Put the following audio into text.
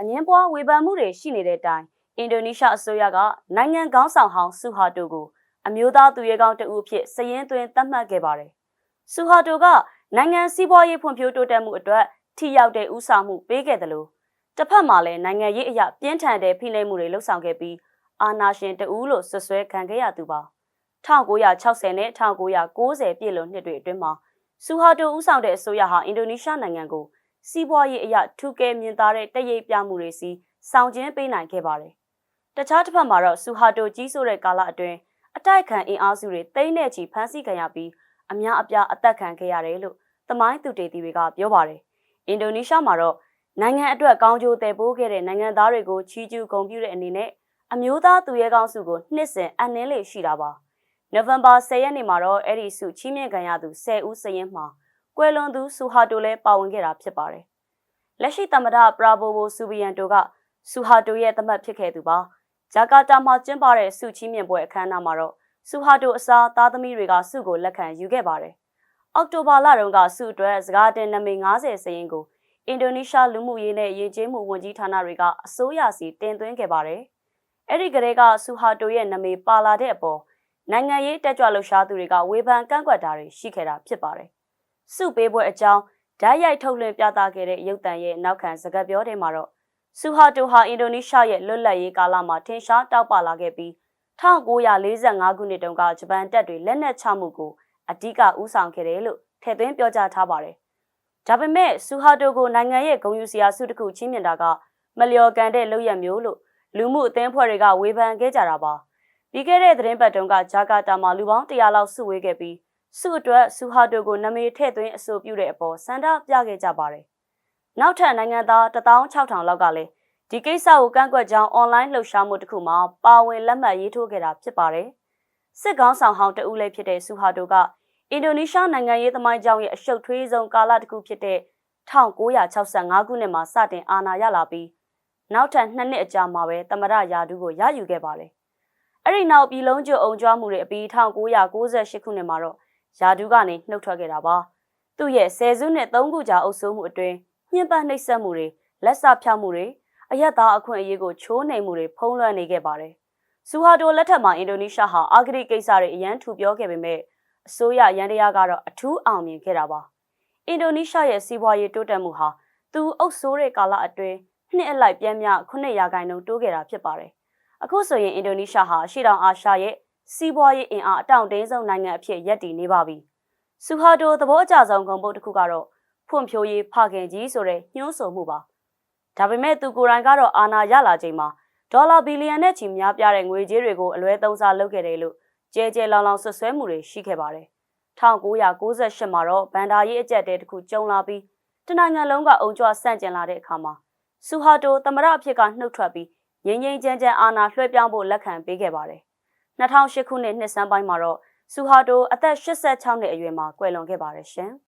အငင်းပွားဝေဖန်မှုတွေရှိနေတဲ့အတိုင်းအင်ဒိုနီးရှားအစိုးရကနိုင်ငံကောင်းဆောင်ဟောင်းဆူဟာတိုကိုအမျိုးသားသူရဲကောင်းတဦးအဖြစ်စည်ရင်းသွင်းသတ်မှတ်ခဲ့ပါတယ်။ဆူဟာတိုကနိုင်ငံစီးပွားရေးဖွံ့ဖြိုးတိုးတက်မှုအတွက်ထိရောက်တဲ့ဥဆောင်မှုပေးခဲ့တယ်လို့တစ်ဖက်မှာလည်းနိုင်ငံရေးအရာပြင်းထန်တဲ့ဖိနှိပ်မှုတွေလှုပ်ဆောင်ခဲ့ပြီးအာနာရှင်တဦးလို့ဆွဆွဲခံခဲ့ရသူပါ1960နဲ့1990ပြည့်လွန်နှစ်တွေအတွင်းမှာဆူဟာတိုဦးဆောင်တဲ့အစိုးရဟာအင်ဒိုနီးရှားနိုင်ငံကို စီးပွားရေးအရာထူးကဲမြင့်သားတဲ့တရိပ်ပြမှုတွေစီဆောင်ကျင်းပေးနိုင်ခဲ့ပါတယ်။တခြားတစ်ဖက်မှာတော့ဆူဟာတိုကြီးဆိုတဲ့ကာလအတွင်းအတိုက်ခံအင်အားစုတွေတိမ့်တဲ့ချီဖမ်းဆီးခံရပြီးအများအပြားအသက်ခံခဲ့ရတယ်လို့သမိုင်းသူတေသီတွေကပြောပါတယ်။အင်ဒိုနီးရှားမှာတော့နိုင်ငံအတွက်ကောင်းကျိုးတည်ပိုးခဲ့တဲ့နိုင်ငံသားတွေကိုချီးကျူးဂုဏ်ပြုတဲ့အနေနဲ့အမျိုးသားသူရဲကောင်းစုကိုနှစ်စဉ်အနှင်းလေးရှိတာပါ။နိုဝင်ဘာ10ရက်နေ့မှာတော့အဲ့ဒီစုချီးမြှင့်ခံရသူ10ဦးစရင်မှာ ကွယ်လွန်သူဆူဟာတိုလည်းပါဝင်ခဲ့တာဖြစ်ပါတယ်။လက်ရှိသမ္မတပရာဘိုဘိုဆူဘီယန်တိုကဆူဟာတိုရဲ့သမတ်ဖြစ်ခဲ့သူပါ။ဂျာကာတာမှာကျင်းပတဲ့စုချီးမြှင့်ပွဲအခမ်းအနားမှာတော့ဆူဟာတိုအစားသားသမီးတွေကစုကိုလက်ခံယူခဲ့ပါတယ်။အောက်တိုဘာလတုန်းကစုအတွက်စကားတင်နမိတ်90စရင်ကိုအင်ဒိုနီးရှားလူမှုရေးနဲ့ယဉ်ကျေးမှုဝန်ကြီးဌာနတွေကအစိုးရစီတင်သွင်းခဲ့ပါတယ်။အဲ့ဒီကလေးကဆူဟာတိုရဲ့နာမည်ပါလာတဲ့အပေါ်နိုင်ငံရေးတက်ကြွလှုပ်ရှားသူတွေကဝေဖန်ကန့်ကွက်တာတွေရှိခဲ့တာဖြစ်ပါတယ်။ စုပေးပွဲအကြောင်းဓာတ်ရိုက်ထုတ်လွှင့်ပြသခဲ့တဲ့ရုပ်သံရဲ့နောက်ခံစကားပြောတွေမှာတော့ဆူဟာတိုဟာအင်ဒိုနီးရှားရဲ့လွတ်လပ်ရေးကာလမှာထင်ရှားတောက်ပလာခဲ့ပြီး1945ခုနှစ်တုန်းကဂျပန်တပ်တွေလက်နက်ချမှုကိုအဓိကဦးဆောင်ခဲ့တယ်လို့ထည့်သွင်းပြောကြားထားပါတယ်။ဒါပေမဲ့ဆူဟာတိုကိုနိုင်ငံရဲ့ဂုဏ်ယူစရာစုတစ်ခုချင်းမြင်တာကမလျော်ကန်တဲ့လုပ်ရမျိုးလို့လူမှုအသင်းဖွဲ့တွေကဝေဖန်ခဲ့ကြတာပါ။ပြီးခဲ့တဲ့သတင်းပတ်တုန်းကဂျာကာတာမှာလူပေါင်း100လောက်စုဝေးခဲ့ပြီး စုအတွက်ဆူဟာတိုကိုနာမည်ထည့်သွင်းအဆိုပြုတဲ့အပေါ်စန္ဒပြခဲ့ကြပါတယ်။နောက်ထပ်နိုင်ငံသား16000လောက်ကလည်းဒီကိစ္စကိုကန့်ကွက်ကြောင်းအွန်လိုင်းလှုပ်ရှားမှုတစ်ခုမှာပါဝင်လက်မှတ်ရေးထိုးခဲ့တာဖြစ်ပါတယ်။စစ်ကောင်းဆောင်ဟောင်းတဦးလည်းဖြစ်တဲ့ဆူဟာတိုကအင်ဒိုနီးရှားနိုင်ငံရေးသမိုင်းကြောင်းရဲ့အရှုပ်ထွေးဆုံးကာလတစ်ခုဖြစ်တဲ့1965ခုနှစ်မှာစတင်အာဏာရလာပြီးနောက်ထပ်နှစ်နှစ်အကြာမှာပဲသမရယာဒူးကိုရယူခဲ့ပါတယ်။အဲ့ဒီနောက်ပြည်လုံးကျွအောင်ကြွားမှုတွေအပြီး1998ခုနှစ်မှာတော့ ယာဒူးကနေနှုတ်ထွက်ခဲ့တာပါ။သူ့ရဲ့ဆယ်စုနှစ်၃ခုကြာအုပ်စိုးမှုအတွင်းညှဉ်းပန်းနှိပ်စက်မှုတွေလက်ဆဖြောက်မှုတွေအယက်သားအခွင့်အရေးကိုချိုးနှိမ်မှုတွေဖုံးလွှမ်းနေခဲ့ပါတယ်။ဆူဟာတိုလက်ထက်မှာအင်ဒိုနီးရှားဟာအာဂရိကိစ္စတွေအရန်ထူပြောခဲ့ပေမဲ့အစိုးရရန်တရားကတော့အထူးအောင်မြင်ခဲ့တာပါ။အင်ဒိုနီးရှားရဲ့စီးပွားရေးတိုးတက်မှုဟာသူအုပ်စိုးတဲ့ကာလအတွင်းနှစ်အလိုက်ပြန်မြ9ရာခိုင်နှုန်းတိုးခဲ့တာဖြစ်ပါတယ်။အခုဆိုရင်အင်ဒိုနီးရှားဟာရှေ့တောင်အာရှရဲ့ စီးပွားရေးအင်အားအတောင့်တင်းဆုံးနိုင်ငံအဖြစ်ရပ်တည်နေပါပြီ။ဆူဟာတိုသဘောအကျဆုံးဂုဏ်ပုတ်တစ်ခုကတော့ဖွံ့ဖြိုးရေးဖခင်ကြီးဆိုတဲ့ညှိုးဆိုမှုပါ။ဒါပေမဲ့သူကိုယ်တိုင်ကတော့အာဏာရလာချိန်မှာဒေါ်လာဘီလီယံနဲ့ချီများပြားတဲ့ငွေကြေးတွေကိုအလွဲသုံးစားလုပ်ခဲ့တယ်လို့ကျဲကျဲလောင်လောင်ဆွဆွဲမှုတွေရှိခဲ့ပါတယ်။1998မှာတော့ဗန်ဒါရေးအကြက်တဲတစ်ခုကျုံလာပြီးတနိုင်ငံလုံးကအုံကြွဆန့်ကျင်လာတဲ့အခါမှာဆူဟာတိုသမရအဖြစ်ကနှုတ်ထွက်ပြီးငြိမ်းငြိမ်းချမ်းချမ်းအာဏာလွှဲပြောင်းဖို့လက်ခံပေးခဲ့ပါတယ်။ 2008ခုနှစ်နှစ်စန်းပိုင်းမှာတော့ဆူဟာတိုအသက်86နှစ်အရွယ်မှာကွယ်လွန်ခဲ့ပါတယ်ရှင်။